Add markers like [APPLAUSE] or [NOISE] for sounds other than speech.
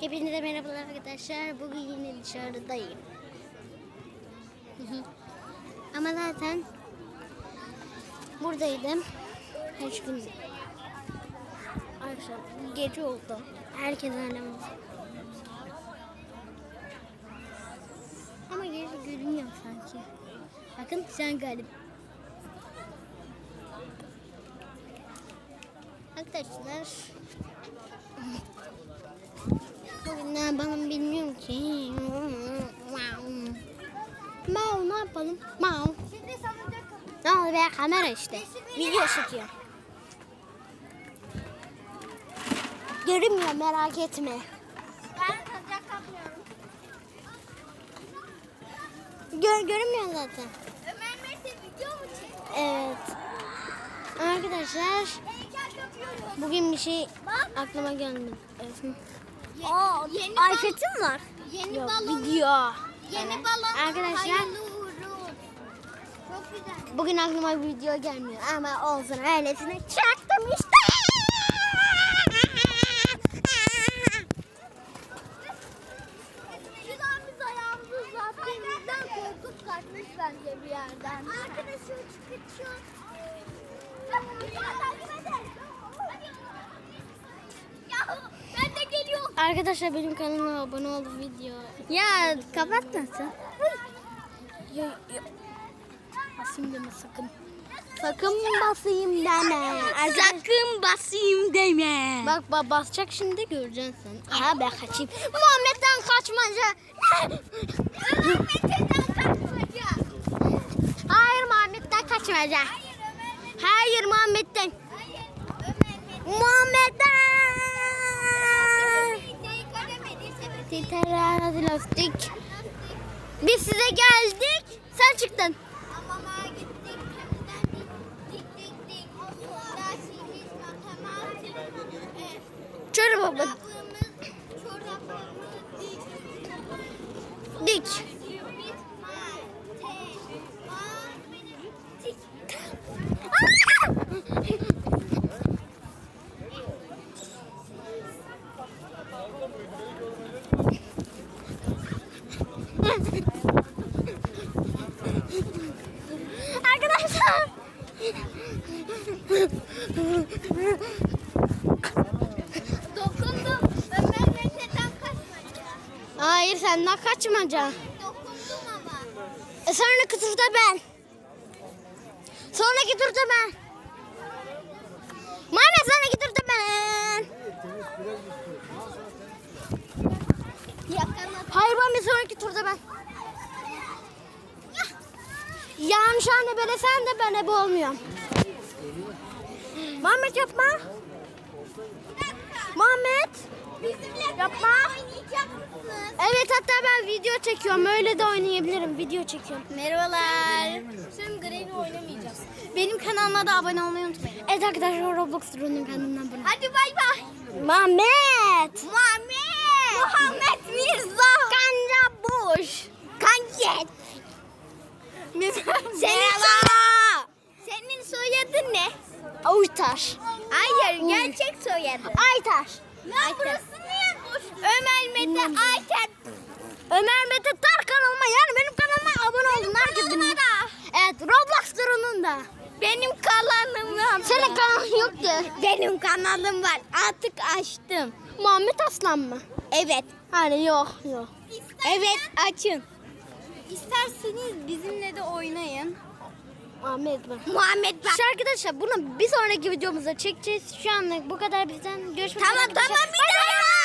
Hepinize merhabalar arkadaşlar. Bugün yine dışarıdayım. [LAUGHS] Ama zaten buradaydım. Kaç gün. Arkadaşlar gece oldu. Herkes oldu. Ama gece görünüyor sanki. Bakın sen galip. Arkadaşlar [LAUGHS] Ne yapalım bilmiyorum ki. Mau ne yapalım? Mau. Şimdi salıncak Ne oldu be kamera işte. Video çekiyor. Görünmüyor merak etme. Ben salıncak kapmıyorum. Gör, görünmüyor zaten. Ömer Mert'e video mu çekiyor? Evet. Arkadaşlar bugün bir şey aklıma gelmedi. Evet. Aa, yeni iPad'in var. Yeni Yok, balon. video. Yeni balon. Arkadaşlar Hayırlı uğurlu. Çok güzel. bugün aklıma bir video gelmiyor ama olsun öylesine çaktım işte. Biz ayağımızı uzattığımızdan korkup kaçmış bence bir yerden. Arkadaşım çıkıyor. Geliyorum. Arkadaşlar benim kanalıma abone oldu video. Ya kapatmasın. Ya, ya. Basayım deme sakın. Sakın basayım deme. Sakın basayım deme. Bak bak basacak şimdi göreceksin sen. Aha ben kaçayım. Muhammed'den kaçmaca. Hayır Muhammed'den kaçmaca. Hayır Muhammed'den. Muhammed'den. Titerler lastik. Biz size geldik. Sen çıktın. Çorap baba. Dik. Arkadaşlar. Dokundum. Ömer Mete'den kaçmaca. Hayır senden kaçmaca. Dokundum ama. E sonraki turda ben. Sonraki turda ben. Mehmet sonraki turda ben. Hayır ben sonraki turda ben. Yanlış anne böyle sen de ben ebe olmuyorum. Muhammed yapma. Muhammed. Bizimle Yapma. oynayacak? Evet hatta ben video çekiyorum. Öyle de oynayabilirim. Video çekiyorum. Merhabalar. Şimdi Grey'le oynamayacağız. Benim kanalıma da abone olmayı unutmayın. Evet arkadaşlar Roblox Drone'un kanalına abone. Hadi bay bay. Muhammed. Muhammed. Muhammed Mirza. Kanca boş. Kanket. Senin, soy- senin soyadın ne? Uytar. Hayır, gerçek soyadı. Aytar. Lan burası niye boş? Ömer Mete Ayten. Ömer Mete Tar kanalıma yani benim kanalıma abone olun. Herkes benim. da. Evet Roblox Drone'un da. Benim kanalım var. Senin kanalın yoktu. Benim kanalım var. Artık açtım. Muhammed Aslan mı? Evet. Hani yok yok. Evet açın. İsterseniz bizimle de oynayın. Muhammed ben. Muhammed. Şu arkadaşlar bunu bir sonraki videomuzda çekeceğiz. Şu anlık bu kadar bizden. Görüşmek Tamam üzere. arkadaşlar. tamam bir daha